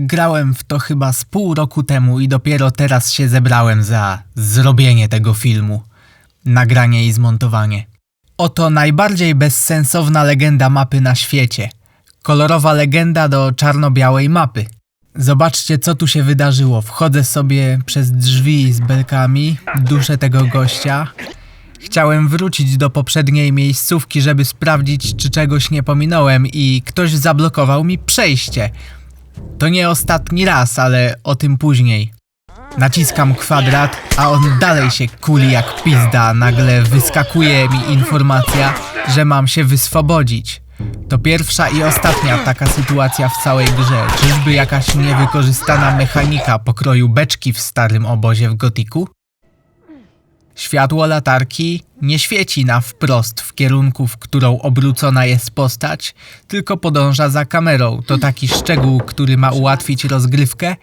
Grałem w to chyba z pół roku temu i dopiero teraz się zebrałem za zrobienie tego filmu. Nagranie i zmontowanie. Oto najbardziej bezsensowna legenda mapy na świecie. Kolorowa legenda do czarno-białej mapy. Zobaczcie, co tu się wydarzyło. Wchodzę sobie przez drzwi z belkami, duszę tego gościa. Chciałem wrócić do poprzedniej miejscówki, żeby sprawdzić, czy czegoś nie pominąłem, i ktoś zablokował mi przejście. To nie ostatni raz, ale o tym później. Naciskam kwadrat, a on dalej się kuli jak pizda. Nagle wyskakuje mi informacja, że mam się wyswobodzić. To pierwsza i ostatnia taka sytuacja w całej grze. Czyżby jakaś niewykorzystana mechanika pokroju beczki w starym obozie w Gotiku? Światło latarki nie świeci na wprost w kierunku, w którą obrócona jest postać, tylko podąża za kamerą. To taki szczegół, który ma ułatwić rozgrywkę,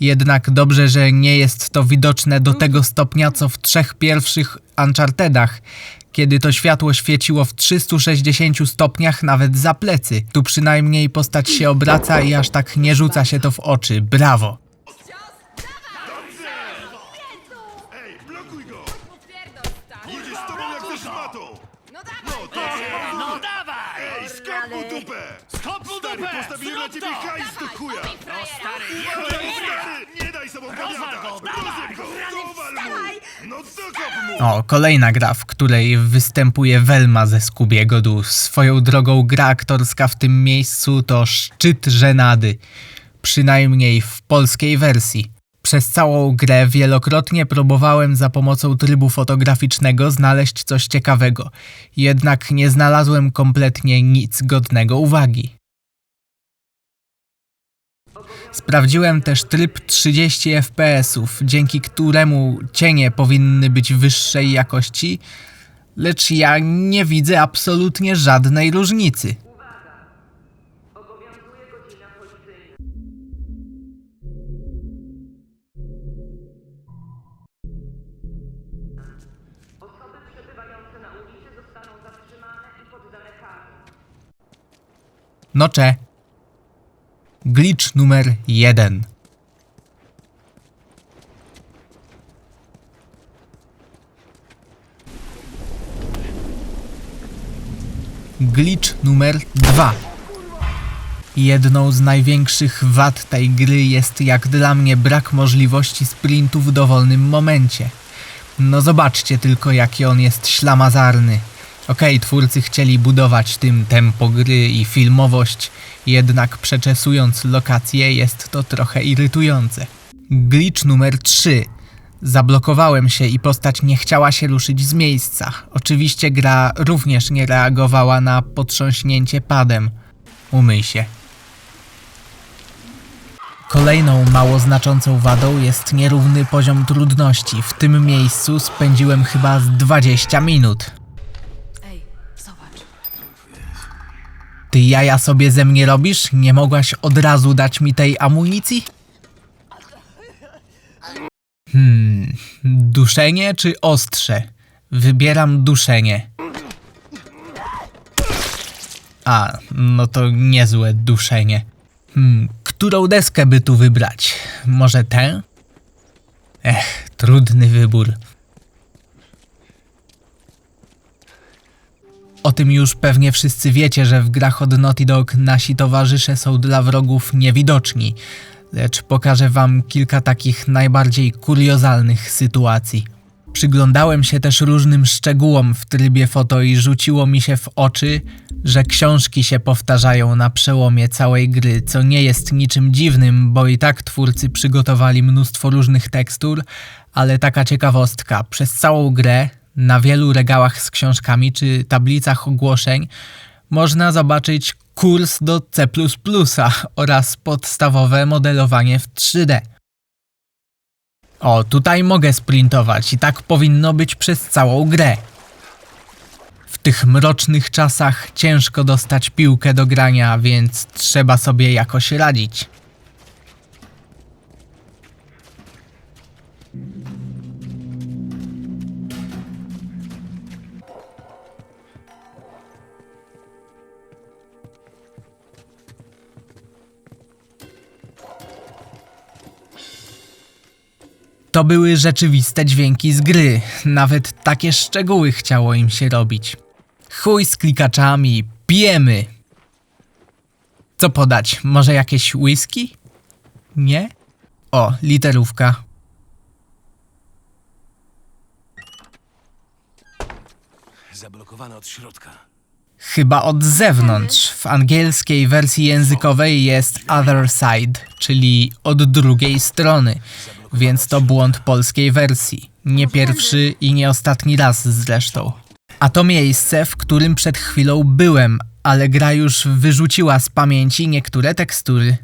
jednak dobrze, że nie jest to widoczne do tego stopnia, co w trzech pierwszych Unchartedach, kiedy to światło świeciło w 360 stopniach nawet za plecy. Tu przynajmniej postać się obraca i aż tak nie rzuca się to w oczy. Brawo! Go, dawaj! No dokop mu! O, kolejna gra, w której występuje Velma ze Scoobiego Doo. Swoją drogą gra aktorska w tym miejscu to szczyt żenady. Przynajmniej w polskiej wersji. Przez całą grę wielokrotnie próbowałem za pomocą trybu fotograficznego znaleźć coś ciekawego, jednak nie znalazłem kompletnie nic godnego uwagi. Sprawdziłem też tryb 30 fps, dzięki któremu cienie powinny być wyższej jakości, lecz ja nie widzę absolutnie żadnej różnicy. Nocze. Glitch numer jeden. Glitch numer 2. Jedną z największych wad tej gry jest jak dla mnie brak możliwości sprintu w dowolnym momencie. No zobaczcie tylko jaki on jest ślamazarny. Okej, twórcy chcieli budować tym tempo gry i filmowość, jednak przeczesując lokacje jest to trochę irytujące. Glitch numer 3. Zablokowałem się i postać nie chciała się ruszyć z miejsca. Oczywiście gra również nie reagowała na potrząśnięcie padem. Umyj się. Kolejną mało znaczącą wadą jest nierówny poziom trudności. W tym miejscu spędziłem chyba z 20 minut. Ty jaja sobie ze mnie robisz? Nie mogłaś od razu dać mi tej amunicji? Hmm, duszenie czy ostrze? Wybieram duszenie. A, no to niezłe duszenie. Hmm, którą deskę by tu wybrać? Może tę? Ech, trudny wybór. O tym już pewnie wszyscy wiecie, że w grach od Naughty Dog nasi towarzysze są dla wrogów niewidoczni, lecz pokażę wam kilka takich najbardziej kuriozalnych sytuacji. Przyglądałem się też różnym szczegółom w trybie foto i rzuciło mi się w oczy, że książki się powtarzają na przełomie całej gry, co nie jest niczym dziwnym, bo i tak twórcy przygotowali mnóstwo różnych tekstur, ale taka ciekawostka, przez całą grę na wielu regałach z książkami czy tablicach ogłoszeń można zobaczyć kurs do C++ oraz podstawowe modelowanie w 3D. O, tutaj mogę sprintować i tak powinno być przez całą grę. W tych mrocznych czasach ciężko dostać piłkę do grania, więc trzeba sobie jakoś radzić. To były rzeczywiste dźwięki z gry. Nawet takie szczegóły chciało im się robić. Chuj z klikaczami, pijemy! Co podać? Może jakieś whisky? Nie? O, literówka. Zablokowane od środka. Chyba od zewnątrz. W angielskiej wersji językowej jest other side, czyli od drugiej strony. Więc to błąd polskiej wersji. Nie pierwszy i nie ostatni raz zresztą. A to miejsce, w którym przed chwilą byłem, ale gra już wyrzuciła z pamięci niektóre tekstury.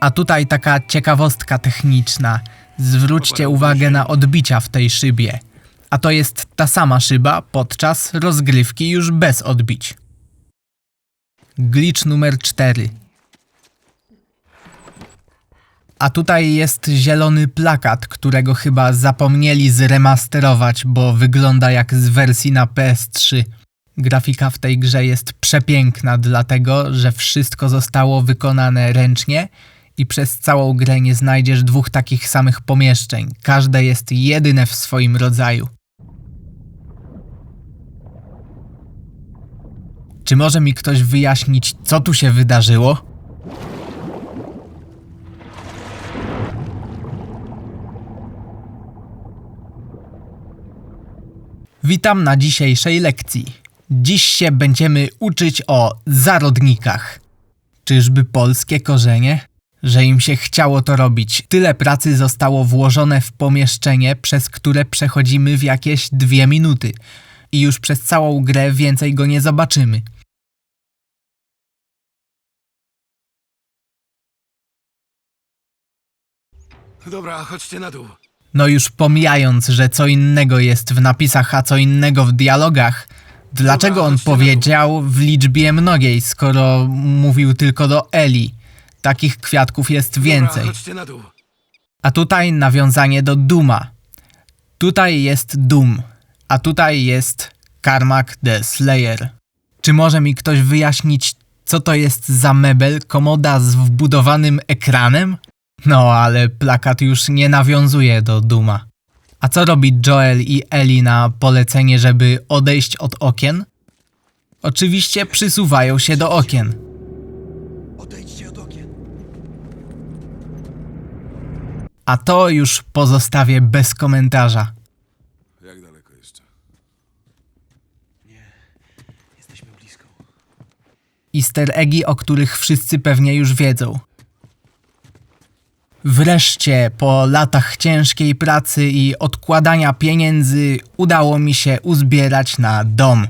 A tutaj taka ciekawostka techniczna. Zwróćcie uwagę na odbicia w tej szybie. A to jest ta sama szyba podczas rozgrywki już bez odbić. Glitch numer 4. A tutaj jest zielony plakat, którego chyba zapomnieli zremasterować, bo wygląda jak z wersji na PS3. Grafika w tej grze jest przepiękna, dlatego że wszystko zostało wykonane ręcznie i przez całą grę nie znajdziesz dwóch takich samych pomieszczeń. Każde jest jedyne w swoim rodzaju. Czy może mi ktoś wyjaśnić, co tu się wydarzyło? Witam na dzisiejszej lekcji. Dziś się będziemy uczyć o zarodnikach. Czyżby polskie korzenie? Że im się chciało to robić. Tyle pracy zostało włożone w pomieszczenie, przez które przechodzimy w jakieś dwie minuty. I już przez całą grę więcej go nie zobaczymy. Dobra, chodźcie na dół. No już pomijając, że co innego jest w napisach, a co innego w dialogach, dlaczego on powiedział w liczbie mnogiej, skoro mówił tylko do Eli? Takich kwiatków jest więcej. A tutaj nawiązanie do Duma. Tutaj jest Doom, a tutaj jest Karmak the Slayer. Czy może mi ktoś wyjaśnić, co to jest za mebel, komoda z wbudowanym ekranem? No, ale plakat już nie nawiązuje do Duma. A co robi Joel i Ellie na polecenie, żeby odejść od okien? Oczywiście przysuwają się do okien. Odejdźcie od okien. A to już pozostawię bez komentarza. Jak daleko jeszcze? Nie, jesteśmy blisko. Easter eggi, o których wszyscy pewnie już wiedzą. Wreszcie, po latach ciężkiej pracy i odkładania pieniędzy, udało mi się uzbierać na dom.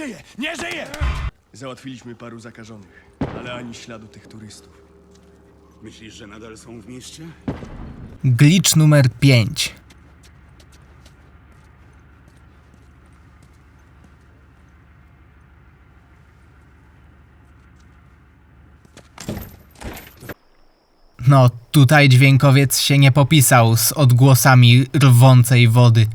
Żyje! Nie żyje! Załatwiliśmy paru zakażonych, ale ani śladu tych turystów. Myślisz, że nadal są w mieście? Glitch numer 5. No, tutaj dźwiękowiec się nie popisał z odgłosami rwącej wody.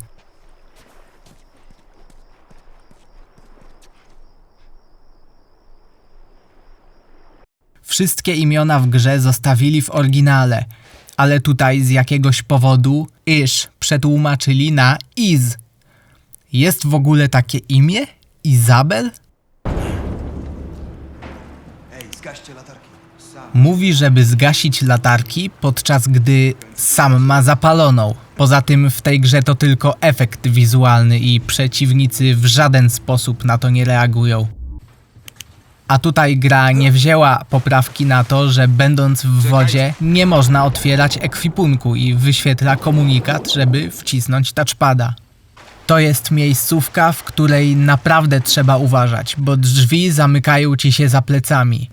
Wszystkie imiona w grze zostawili w oryginale, ale tutaj z jakiegoś powodu Ish przetłumaczyli na Iz. Jest w ogóle takie imię? Izabel? Mówi, żeby zgasić latarki, podczas gdy sam ma zapaloną. Poza tym w tej grze to tylko efekt wizualny i przeciwnicy w żaden sposób na to nie reagują. A tutaj gra nie wzięła poprawki na to, że będąc w wodzie nie można otwierać ekwipunku i wyświetla komunikat, żeby wcisnąć touchpada. To jest miejscówka, w której naprawdę trzeba uważać, bo drzwi zamykają ci się za plecami.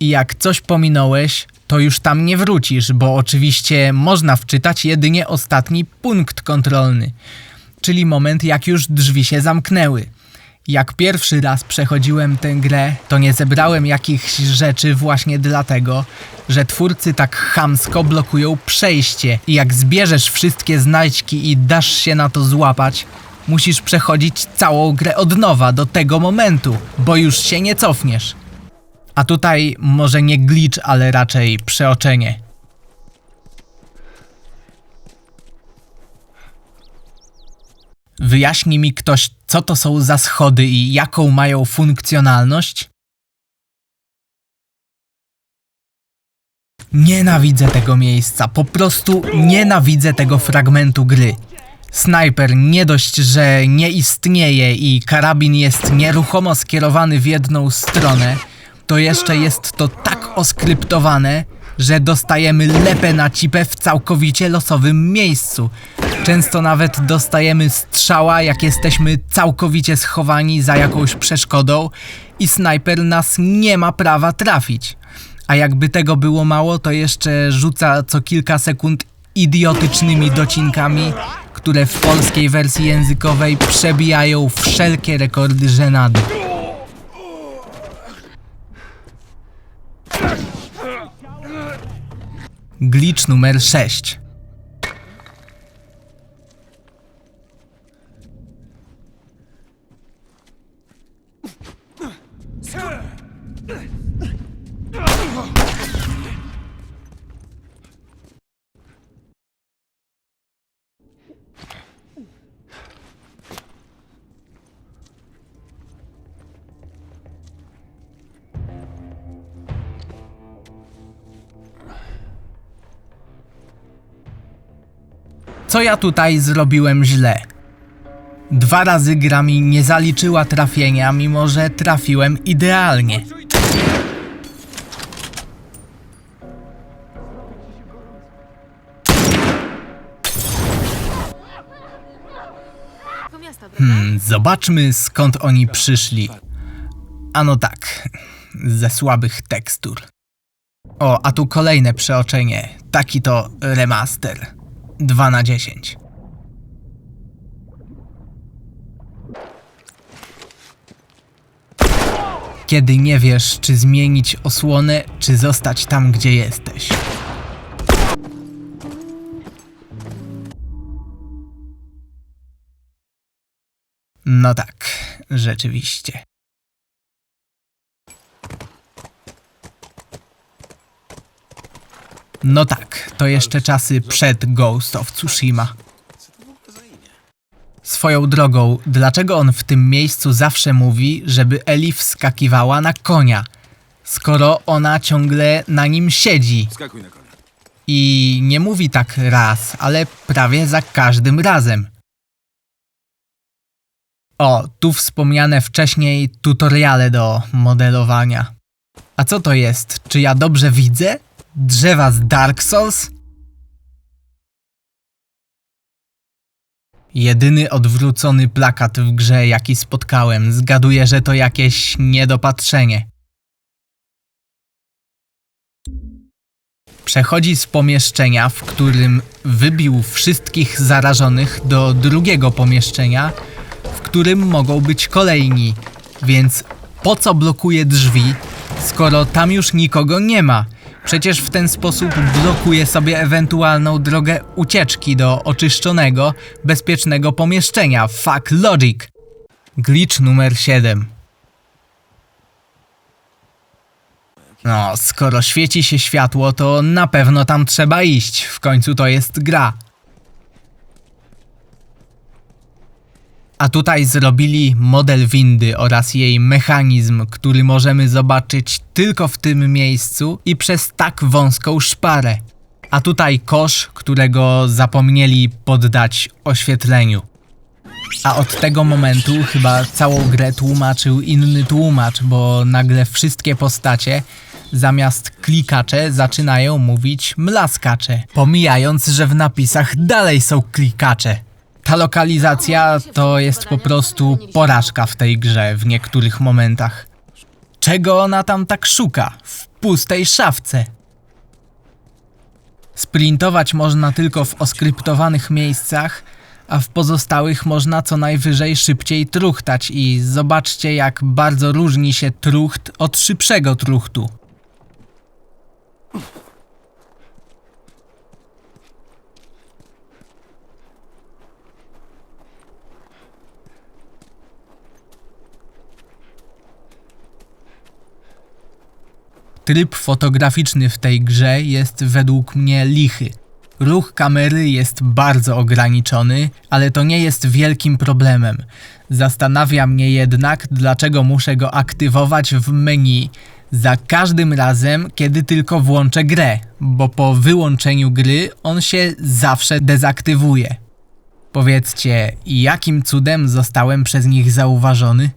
I jak coś pominąłeś, to już tam nie wrócisz, bo oczywiście można wczytać jedynie ostatni punkt kontrolny, czyli moment jak już drzwi się zamknęły. Jak pierwszy raz przechodziłem tę grę, to nie zebrałem jakichś rzeczy właśnie dlatego, że twórcy tak chamsko blokują przejście i jak zbierzesz wszystkie znajdźki i dasz się na to złapać, musisz przechodzić całą grę od nowa do tego momentu, bo już się nie cofniesz. A tutaj może nie glitch, ale raczej przeoczenie. Wyjaśni mi ktoś, co to są za schody i jaką mają funkcjonalność? Nienawidzę tego miejsca, po prostu nienawidzę tego fragmentu gry. Snajper nie dość, że nie istnieje i karabin jest nieruchomo skierowany w jedną stronę, to jeszcze jest to tak oskryptowane, że dostajemy lepę na cipę w całkowicie losowym miejscu. Często nawet dostajemy strzała, jak jesteśmy całkowicie schowani za jakąś przeszkodą i snajper nas nie ma prawa trafić. A jakby tego było mało, to jeszcze rzuca co kilka sekund idiotycznymi docinkami, które w polskiej wersji językowej przebijają wszelkie rekordy żenady. Glitch numer 6. Co ja tutaj zrobiłem źle? Dwa razy gra mi nie zaliczyła trafienia, mimo że trafiłem idealnie. Hmm, zobaczmy skąd oni przyszli. Ano tak, ze słabych tekstur. O, a tu kolejne przeoczenie. Taki to remaster. 2 na 10. Kiedy nie wiesz, czy zmienić osłonę, czy zostać tam, gdzie jesteś. No tak, rzeczywiście. No tak, to jeszcze czasy przed Ghost of Tsushima. Swoją drogą, dlaczego on w tym miejscu zawsze mówi, żeby Eli wskakiwała na konia, skoro ona ciągle na nim siedzi? Skakuj na konia. I nie mówi tak raz, ale prawie za każdym razem. O, tu wspomniane wcześniej tutoriale do modelowania. A co to jest? Czy ja dobrze widzę? Drzewa z Dark Souls? Jedyny odwrócony plakat w grze, jaki spotkałem, zgaduję, że to jakieś niedopatrzenie. Przechodzi z pomieszczenia, w którym wybił wszystkich zarażonych, do drugiego pomieszczenia, w którym mogą być kolejni. Więc po co blokuje drzwi, skoro tam już nikogo nie ma? Przecież w ten sposób blokuje sobie ewentualną drogę ucieczki do oczyszczonego, bezpiecznego pomieszczenia. Fuck logic. Glitch numer 7. No, skoro świeci się światło, to na pewno tam trzeba iść. W końcu to jest gra. A tutaj zrobili model windy oraz jej mechanizm, który możemy zobaczyć tylko w tym miejscu i przez tak wąską szparę. A tutaj kosz, którego zapomnieli poddać oświetleniu. A od tego momentu chyba całą grę tłumaczył inny tłumacz, bo nagle wszystkie postacie zamiast klikacze zaczynają mówić mlaskacze, pomijając, że w napisach dalej są klikacze. Ta lokalizacja to jest po prostu porażka w tej grze w niektórych momentach. Czego ona tam tak szuka? W pustej szafce. Sprintować można tylko w oskryptowanych miejscach, a w pozostałych można co najwyżej szybciej truchtać i zobaczcie jak bardzo różni się trucht od szybszego truchtu. Tryb fotograficzny w tej grze jest według mnie lichy. Ruch kamery jest bardzo ograniczony, ale to nie jest wielkim problemem. Zastanawia mnie jednak, dlaczego muszę go aktywować w menu za każdym razem, kiedy tylko włączę grę, bo po wyłączeniu gry on się zawsze dezaktywuje. Powiedzcie, jakim cudem zostałem przez nich zauważony?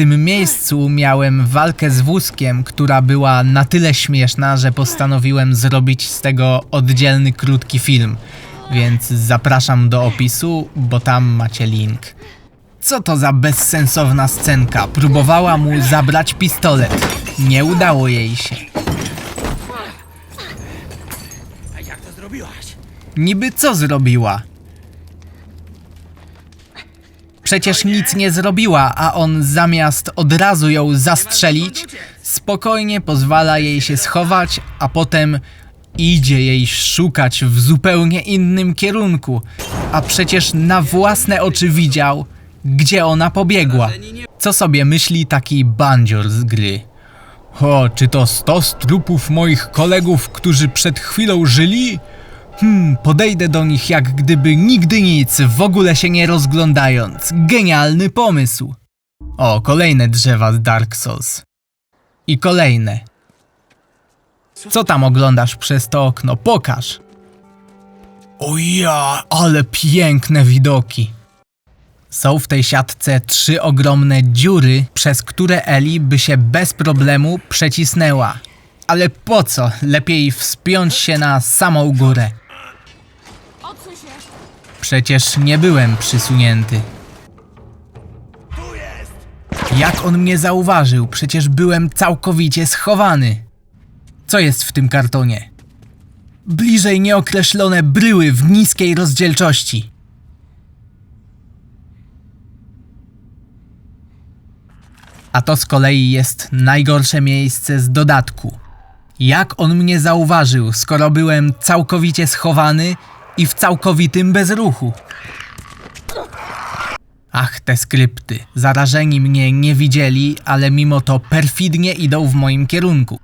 Tym miejscu miałem walkę z wózkiem, która była na tyle śmieszna, że postanowiłem zrobić z tego oddzielny krótki film. Więc zapraszam do opisu, bo tam macie link. Co to za bezsensowna scenka? Próbowała mu zabrać pistolet. Nie udało jej się. Niby co zrobiła? Przecież nic nie zrobiła, a on zamiast od razu ją zastrzelić, spokojnie pozwala jej się schować, a potem idzie jej szukać w zupełnie innym kierunku. A przecież na własne oczy widział, gdzie ona pobiegła. Co sobie myśli taki bandzior z gry? O, czy to stos trupów moich kolegów, którzy przed chwilą żyli? Hmm, podejdę do nich jak gdyby nigdy nic, w ogóle się nie rozglądając. Genialny pomysł. O, kolejne drzewa z Dark Souls. I kolejne. Co tam oglądasz przez to okno? Pokaż. O ja, ale piękne widoki. Są w tej siatce trzy ogromne dziury, przez które Eli by się bez problemu przecisnęła. Ale po co? Lepiej wspiąć się na samą górę. Przecież nie byłem przysunięty. Jak on mnie zauważył? Przecież byłem całkowicie schowany. Co jest w tym kartonie? Bliżej nieokreślone bryły w niskiej rozdzielczości. A to z kolei jest najgorsze miejsce z dodatku. Jak on mnie zauważył, skoro byłem całkowicie schowany i w całkowitym bezruchu? Ach, te skrypty. Zarażeni mnie nie widzieli, ale mimo to perfidnie idą w moim kierunku.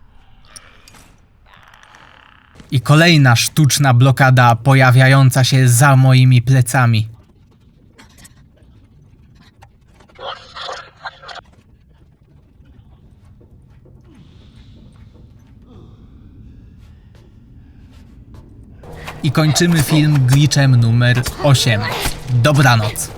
I kolejna sztuczna blokada pojawiająca się za moimi plecami. I kończymy film glitchem numer 8. Dobranoc.